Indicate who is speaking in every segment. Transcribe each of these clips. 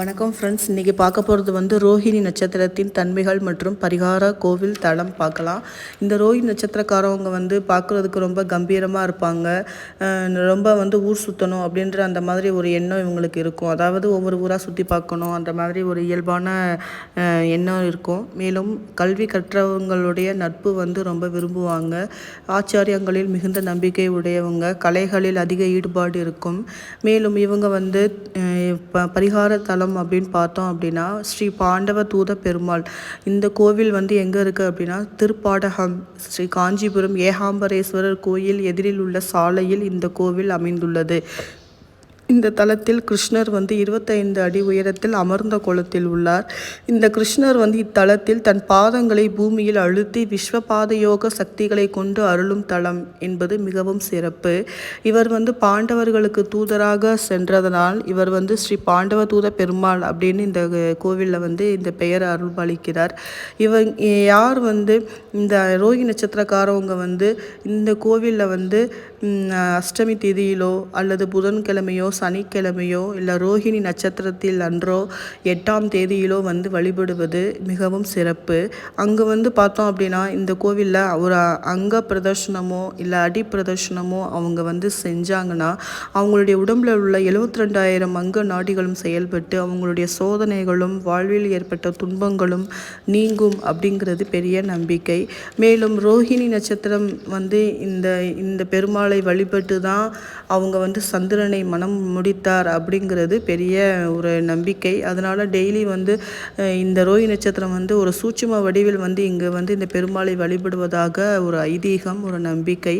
Speaker 1: வணக்கம் ஃப்ரெண்ட்ஸ் இன்றைக்கி பார்க்க போகிறது வந்து ரோஹிணி நட்சத்திரத்தின் தன்மைகள் மற்றும் பரிகார கோவில் தளம் பார்க்கலாம். இந்த ரோஹிணி நட்சத்திரக்காரவங்க வந்து பார்க்குறதுக்கு ரொம்ப கம்பீரமாக இருப்பாங்க. ரொம்ப வந்து ஊர் சுற்றணும் அப்படின்ற அந்த மாதிரி ஒரு எண்ணம் இவங்களுக்கு இருக்கும். அதாவது ஒவ்வொரு ஊராக சுற்றி பார்க்கணும் அந்த மாதிரி ஒரு இயல்பான எண்ணம் இருக்கும். மேலும் கல்வி கற்றவங்களுடைய நட்பு வந்து ரொம்ப விரும்புவாங்க. ஆச்சாரியங்களில் மிகுந்த நம்பிக்கை உடையவங்க. கலைகளில் அதிக ஈடுபாடு இருக்கும். மேலும் இவங்க வந்து ப பரிகார தலம் அப்படின்னு பார்த்தோம் அப்படின்னா ஸ்ரீ பாண்டவ தூத பெருமாள். இந்த கோவில் வந்து எங்கே இருக்குது அப்படின்னா திருப்பாடகம் ஸ்ரீ காஞ்சிபுரம் ஏகாம்பரேஸ்வரர் கோயில் எதிரில் உள்ள சாலையில் இந்த கோவில் அமைந்துள்ளது. இந்த தலத்தில் கிருஷ்ணர் வந்து இருபத்தைந்து அடி உயரத்தில் அமர்ந்த கோலத்தில் உள்ளார். இந்த கிருஷ்ணர் வந்து இத்தலத்தில் தன் பாதங்களை பூமியில் அழுத்தி விஸ்வ பாதயோக சக்திகளை கொண்டு அருளும் தலம் என்பது மிகவும் சிறப்பு. இவர் வந்து பாண்டவர்களுக்கு தூதராக சென்றதனால் இவர் வந்து ஸ்ரீ பாண்டவ தூத பெருமாள் அப்படின்னு இந்த கோவிலில் வந்து இந்த பெயர் அருள்பாலிக்கிறார் இவர் யார் வந்து இந்த ரோஹி நட்சத்திரக்காரவங்க வந்து இந்த கோவிலில் வந்து அஷ்டமி திதியிலோ அல்லது புதன்கிழமையோ சனிக்கிழமையோ இல்லை ரோஹிணி நட்சத்திரத்தில் அன்றோ எட்டாம் தேதியிலோ வந்து வழிபடுவது மிகவும் சிறப்பு. அங்கே வந்து பார்த்தோம் அப்படின்னா இந்த கோவிலில் ஒரு அங்க பிரதர்ஷனமோ இல்லை அடி பிரதர்ஷனமோ அவங்க வந்து செஞ்சாங்கன்னா அவங்களுடைய உடம்புல உள்ள எழுபத்தி ரெண்டாயிரம் அங்க நாடிகளும் செயல்பட்டு அவங்களுடைய சோதனைகளும் வாழ்வில் ஏற்பட்ட துன்பங்களும் நீங்கும் அப்படிங்கிறது பெரிய நம்பிக்கை. மேலும் ரோஹிணி நட்சத்திரம் வந்து இந்த இந்த பெருமாளை வழிபட்டு தான் அவங்க வந்து சந்திரனை மனம் முடித்தார் அப்படிங்கிறது பெரிய ஒரு நம்பிக்கை. அதனால் டெய்லி வந்து இந்த ரோஹி நட்சத்திரம் வந்து ஒரு சூட்சும வடிவில் வந்து இங்கே வந்து இந்த பெருமாளை வழிபடுவதாக ஒரு ஐதீகம் ஒரு நம்பிக்கை.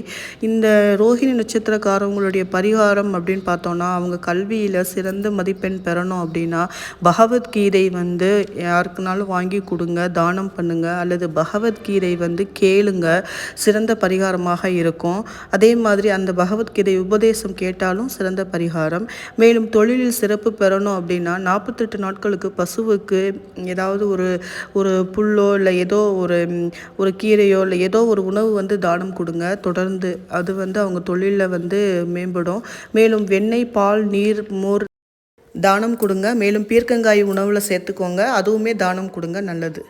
Speaker 1: இந்த ரோஹிணி நட்சத்திரக்காரவங்களுடைய பரிகாரம் அப்படின்னு பார்த்தோன்னா அவங்க கல்வியில் சிறந்த மதிப்பெண் பெறணும் அப்படின்னா பகவத்கீதை வந்து யாருக்குனாலும் வாங்கி கொடுங்க தானம் பண்ணுங்க அல்லது பகவத்கீதை வந்து கேளுங்க சிறந்த பரிகாரமாக இருக்கும். அதே மாதிரி அந்த பகவத்கீதை உபதேசம் கேட்டாலும் சிறந்த பரிகாரம் மேலும் தொழிலில் சிறப்பு பெறணும் அப்படின்னா நாற்பத்தெட்டு நாட்களுக்கு பசுவுக்கு ஏதாவது ஒரு ஒரு புல்லோ இல்லை ஏதோ ஒரு ஒரு கீரையோ இல்லை ஏதோ ஒரு உணவு வந்து தானம் கொடுங்க. தொடர்ந்து அது வந்து அவங்க தொழிலில் வந்து மேம்படும். மேலும் வெண்ணெய் பால் நீர் மோர் தானம் கொடுங்க. மேலும் பீர்க்கங்காய் உணவில் சேர்த்துக்கோங்க. அதுவுமே தானம் கொடுங்க. நல்லது.